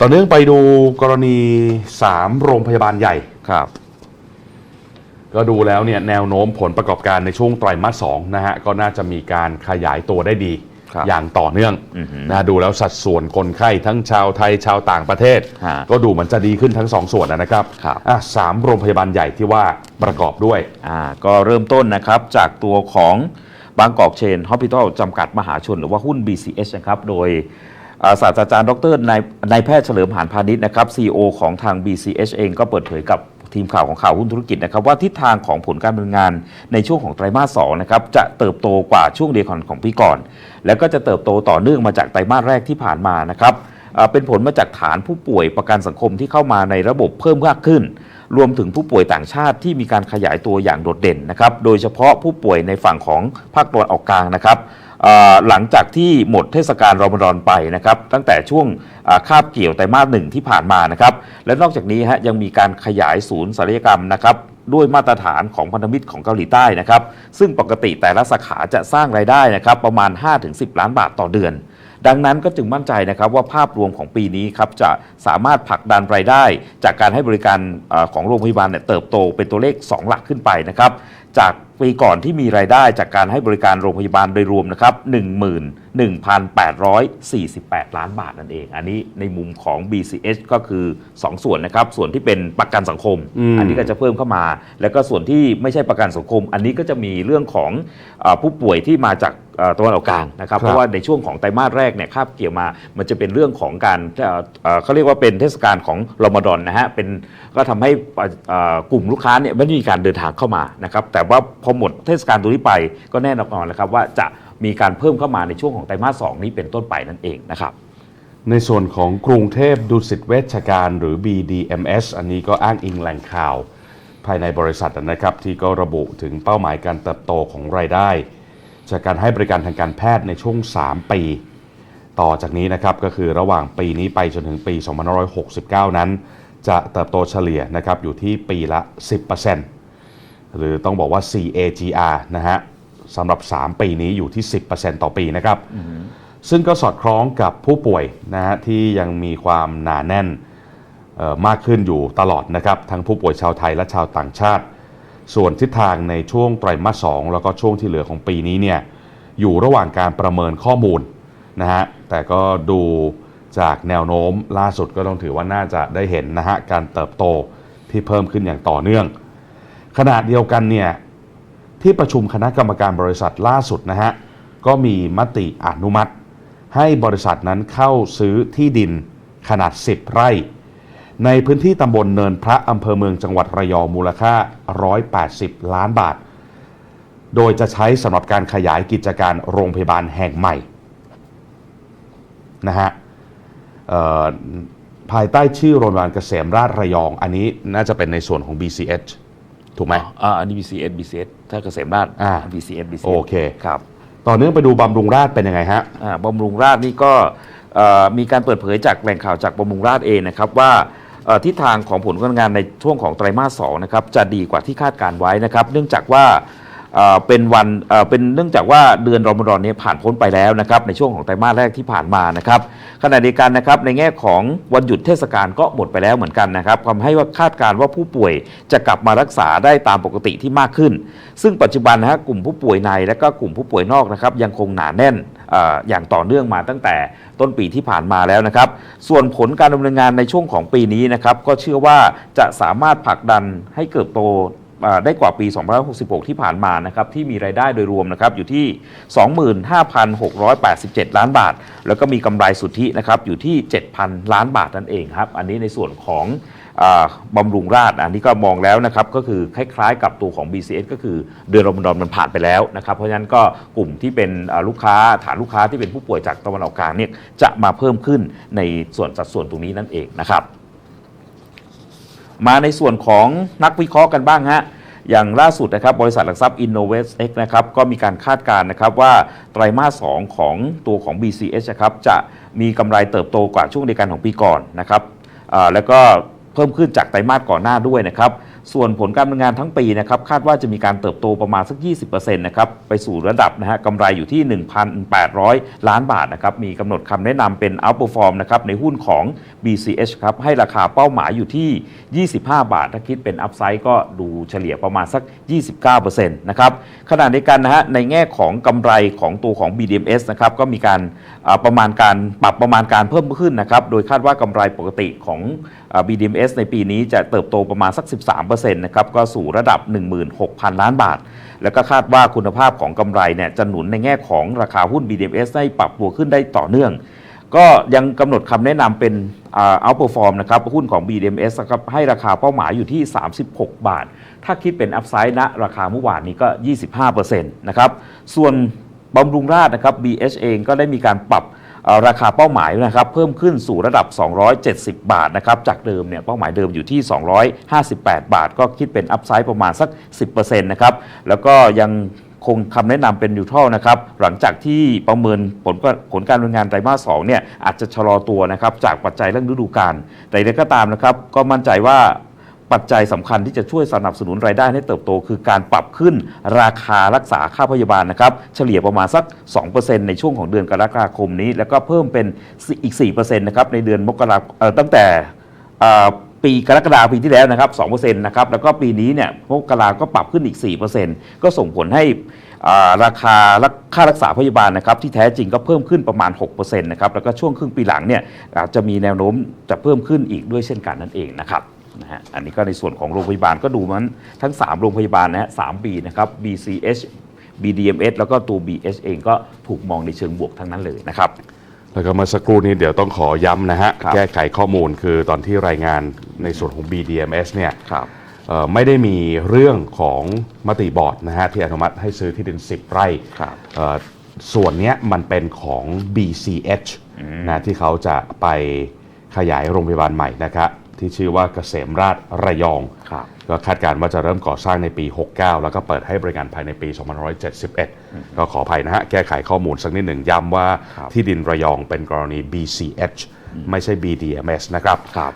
ต่อเนื่องไปดูกรณี 3 โรงพยาบาลใหญ่ครับ ก็ดูแล้วเนี่ยแนวโน้มผลประกอบการในช่วงไตรมาสสองนะฮะก็น่าจะมีการขยายตัวได้ดี ครับอย่างต่อเนื่องอือหือนะดูแล้วสัดส่วนคนไข้ทั้งชาวไทยชาวต่างประเทศ ฮะก็ดูเหมือนจะดีขึ้นทั้งสองส่วนนะครับครับ อะสามโรงพยาบาลใหญ่ที่ว่าประกอบด้วย อ่าก็เริ่มต้นนะครับจากตัวของบางกอกเชนฮอสพิทอลจำกัดมหาชน หรือว่าหุ้น BCH นะครับ โดยอ่า ศาสตราจารย์ดรนายนายแพทย์เฉลิมหานพาณิชย์นะครับ CEO ของทาง BCH เองก็เปิดเผยกับทีมข่าวของข่าวหุ้นธุรกิจนะครับว่าทิศทางของผลการดำเนินงานในช่วงของไตรมาส2นะครับจะเติบโตกว่าช่วงเดียวกันของปีก่อน แล้วก็จะเติบโตต่อเนื่องมาจากไตรมาสแรกที่ผ่านมานะครับเป็นผลมาจากฐานผู้ป่วยประกันสังคมที่เข้ามาในระบบเพิ่มมากขึ้น รวมถึงผู้ป่วยต่างชาติที่มีการขยายตัวอย่างโดดเด่นนะครับโดยเฉพาะผู้ป่วยในฝั่งของภาคตะวันออกกลางนะครับ หลังจากที่หมดเทศกาลรอมฎอนไปนะครับตั้งแต่ช่วงอ่าคาบเกี่ยวไตรมาสหนึ่งที่ผ่านมานะครับและนอกจากนี้ฮะยังมีการขยายศูนย์ศัลยกรรมนะครับด้วยมาตรฐานของพันธมิตรของเกาหลีใต้นะครับซึ่งปกติแต่ละสาขาจะสร้างรายได้นะครับประมาณ 5-10 ล้านบาทต่อเดือน ดังนั้นก็จึงมั่นใจนะครับว่าภาพรวมของปีนี้ครับจะสามารถผลักดันรายได้ จากการให้บริการเออของโรงพยาบาลเนี่ยเติบโตเป็นตัวเลข 2 หลักขึ้นไปนะครับจากปีก่อนที่มีรายได้จากการให้บริการโรงพยาบาลโดยรวมนะครับ11,848 ล้านบาทนั่นเอง อันนี้ในมุมของ BCH ก็คือ 2 ส่วนนะครับ ส่วนที่เป็นประกันสังคมอืมอันนี้ก็จะเพิ่มเข้ามา แล้วก็ส่วนที่ไม่ใช่ประกันสังคม อันนี้ก็จะมีเรื่องของเออผู้ป่วยที่มาจากเอ่อ ตะวันออกกลางนะครับครับ เพราะว่าในช่วงของไตรมาสแรกเนี่ยคาบเกี่ยวมา มันจะเป็นเรื่องของการเอ่อเอ่อเขาเรียกว่าเป็นเทศกาลของรอมฎอนนะฮะเป็นก็ทำให้เอ่อกลุ่มลูกค้าเนี่ยไม่ได้มีการเดินทางเข้ามานะครับแต่ว่าพอหมดเทศกาลตัวนี้ไปก็แน่นอนแล้วครับว่าจะมีการเพิ่มเข้ามาในช่วงของไตรมาสสองนี้เป็นต้นไปนั่นเองนะครับในส่วนของกรุงเทพดุสิตเวชการหรือ BDMS อันนี้ก็อ้างอิงแหล่งข่าว ภายในบริษัทนะครับ ที่ก็ระบุถึงเป้าหมายการเติบโตของรายได้ จากการให้บริการทางการแพทย์ในช่วง 3 ปี ต่อจากนี้นะครับก็คือระหว่างปีนี้ไปจนถึงปี 2569 นั้น จะเติบโตเฉลี่ยนะครับอยู่ที่ปีละ 10%หรือต้องบอกว่า CAGR นะฮะสำหรับ 3 ปีนี้อยู่ที่ 10%ต่อปีนะครับซึ่งก็สอดคล้องกับผู้ป่วยนะฮะที่ยังมีความหนาแน่นเอ่อมากขึ้นอยู่ตลอดนะครับ ทั้งผู้ป่วยชาวไทยและชาวต่างชาติ ส่วนทิศทางในช่วงไตรมาสสองแล้วก็ช่วงที่เหลือของปีนี้เนี่ยอยู่ระหว่างการประเมินข้อมูลนะฮะแต่ก็ดูจากแนวโน้มล่าสุดก็ต้องถือว่าน่าจะได้เห็นนะฮะการเติบโตที่เพิ่มขึ้นอย่างต่อเนื่อง ขณะเดียวกันเนี่ยที่ประชุมคณะกรรมการบริษัทล่าสุดนะฮะก็มีมติอนุมัติ ให้บริษัทนั้นเข้าซื้อที่ดินขนาด 10 ไร่ ในพื้นที่ตำบลเนินพระอำเภอเมืองจังหวัดระยองมูลค่า 180 ล้านบาท โดยจะใช้สำหรับการขยายกิจการโรงพยาบาลแห่งใหม่นะฮะเอ่อภายใต้ชื่อโรงพยาบาลเกษมราชระยอง อันนี้น่าจะเป็นในส่วนของ BCH ถูกไหมอ่าอันนี้ BCS BCS ถ้าเกษมราชอ่า BCS BCS โอเคครับต่อเนื่องไปดูบำรุงราชเป็นยังไงฮะอ่าบำรุงราชนี่ก็เอ่อมีการเปิดเผยจากแหล่งข่าวจากบำรุงราชเองนะครับว่าเอ่อ ทิศทางของผลการงานในช่วงของไตรมาสสองนะครับจะดีกว่าที่คาดการไว้นะครับ เนื่องจากว่า เป็นวันเป็นเนื่องจากว่าเดือนรอมฎอนนี้ผ่านพ้นไปแล้วนะครับในช่วงของไตรมาสแรกที่ผ่านมานะครับขณะเดียวกันนะครับในแง่ของวันหยุดเทศกาลก็หมดไปแล้วเหมือนกันนะครับทำให้ว่าคาดการณ์ว่าผู้ป่วยจะกลับมารักษาได้ตามปกติที่มากขึ้น ซึ่งปัจจุบันนะฮะกลุ่มผู้ป่วยในและก็กลุ่มผู้ป่วยนอกนะครับยังคงหนาแน่นอย่างต่อเนื่องมาตั้งแต่ต้นปีที่ผ่านมาแล้วนะครับ ส่วนผลการดำเนินงานในช่วงของปีนี้นะครับก็เชื่อว่าจะสามารถผลักดันให้เกิดโต ได้กว่าปี 2566 ที่ผ่านมานะครับที่มีรายได้โดยรวมนะครับอยู่ที่ 25,687 ล้านบาท แล้วก็มีกำไรสุทธินะครับอยู่ที่ 7,000 ล้านบาทนั่นเองครับอันนี้ในส่วนของอบำรุงราชอันนี้ก็มองแล้วนะครับก็คือคล้ายๆกับตัวของ BCS ก็คือเดือนรอมฎอนมันผ่านไปแล้วนะครับเพราะฉะนั้นก็กลุ่มที่เป็นลูกค้าฐานลูกค้าที่เป็นผู้ป่วยจากตะวันออกกลางเนี่ยจะมาเพิ่มขึ้นในส่วนสัดส่วนตรงนี้นั่นเองนะครับ มาในส่วนของนักวิเคราะห์กันบ้างฮะอย่างล่าสุดนะครับบริษัทหลักทรัพย์ InnovestX นะครับก็มีการคาดการณ์นะครับว่าไตรมาส 2 ของตัวของ BCH นะครับจะมีกำไรเติบโตกว่าช่วงเดียวกันของปีก่อนนะครับแล้วก็เพิ่มขึ้นจากไตรมาสก่อนหน้าด้วยนะครับ ส่วนผลการดำเนินงานทั้งปีนะครับคาดว่าจะมีการเติบโตประมาณสัก 20%นะครับไปสู่ระดับนะฮะกำไรอยู่ที่ 1,800 ล้านบาทนะครับมีกำหนดคำแนะนำเป็น outperform นะครับในหุ้นของ BCH ครับให้ราคาเป้าหมายอยู่ที่ 25 บาท ถ้าคิดเป็น upside ก็ดูเฉลี่ยประมาณสัก 29%นะครับขณะเดียวกันนะฮะในแง่ของกำไรของตัวของ BDMs นะครับก็มีการประมาณการปรับประมาณการเพิ่มขึ้นนะครับโดยคาดว่ากำไรปกติของ BDMs ในปีนี้จะเติบโตประมาณสัก 13%นะครับก็สู่ระดับ 16,000 ล้านบาท แล้วก็คาดว่าคุณภาพของกำไรเนี่ยจะหนุนในแง่ของราคาหุ้น BDMs ให้ปรับตัวขึ้นได้ต่อเนื่อง ก็ยังกำหนดคำแนะนำเป็นอ่า outperform นะครับหุ้นของ BDMs นะครับให้ราคาเป้าหมายอยู่ที่ 36 บาท ถ้าคิดเป็น upside ณราคาเมื่อวานนี้ก็ 25%นะครับส่วนบำรุงราษฎร์นะครับ BH เองก็ได้มีการปรับ ราคาเป้าหมายนะครับเพิ่มขึ้นสู่ระดับ 270 บาทนะครับจากเดิมเนี่ยเป้าหมายเดิมอยู่ที่ 258 บาท ก็คิดเป็นอัพไซด์ประมาณสัก 10%นะครับแล้วก็ยังคงคำแนะนำเป็นนิวทรัลนะครับหลังจากที่ประเมินผลผลการดำเนินงานไตรมาส2เนี่ยอาจจะชะลอตัวนะครับจากปัจจัยเรื่องฤดูกาลแต่อย่างไรก็ตามนะครับก็มั่นใจว่า ปัจจัยสำคัญที่จะช่วยสนับสนุนรายได้ให้เติบโต คือการปรับขึ้นราคารักษาค่าพยาบาลนะครับ เฉลี่ยประมาณสัก 2%ในช่วงของเดือนกรกฎาคมนี้ แล้วก็เพิ่มเป็นอีก 4%นะครับในเดือนมกราตั้งแต่ปีกรกฎาคมปีที่แล้วนะครับ2%นะครับแล้วก็ปีนี้เนี่ยมกราก็ปรับขึ้นอีก 4%ก็ส่งผลให้ราคาค่ารักษาพยาบาลนะครับที่แท้จริงก็เพิ่มขึ้นประมาณ6%นะครับแล้วก็ช่วงครึ่งปีหลังเนี่ยอาจจะมีแนวโน้มจะเพิ่มขึ้นอีกด้วยเช่นกันนั่นเองนะครับ นะฮะอันนี้ก็ในส่วนของโรงพยาบาลก็ดูมันทั้ง 3 โรงพยาบาลนะฮะ3ปีนะครับ BCH BDMS แล้วก็ตัว BH เองก็ถูกมองในเชิงบวกทั้งนั้นเลยนะครับ แล้วก็เมื่อสักครู่นี้เดี๋ยวต้องขอย้ำนะฮะ ครับ แก้ไขข้อมูลคือตอนที่รายงานในส่วนของ BDMs เนี่ยครับ เอ่อไม่ได้มีเรื่องของมติบอร์ดนะฮะ ที่อนุมัติให้ซื้อที่ดิน 10 ไร่ครับ เอ่อส่วนเนี้ยมันเป็นของ BCH นะที่เขาจะไปขยายโรงพยาบาลใหม่นะครับ ที่ชื่อว่าเกษมราชระยองครับก็คาดการณ์ว่าจะเริ่มก่อสร้างในปี 69 แล้วก็เปิดให้บริการภายในปี2571 ก็ขออภัยนะฮะ แก้ไขข้อมูลสักนิดหนึ่งย้ำว่าครับที่ดินระยองเป็นกรณี BCH ไม่ใช่ BDMS นะครับครับ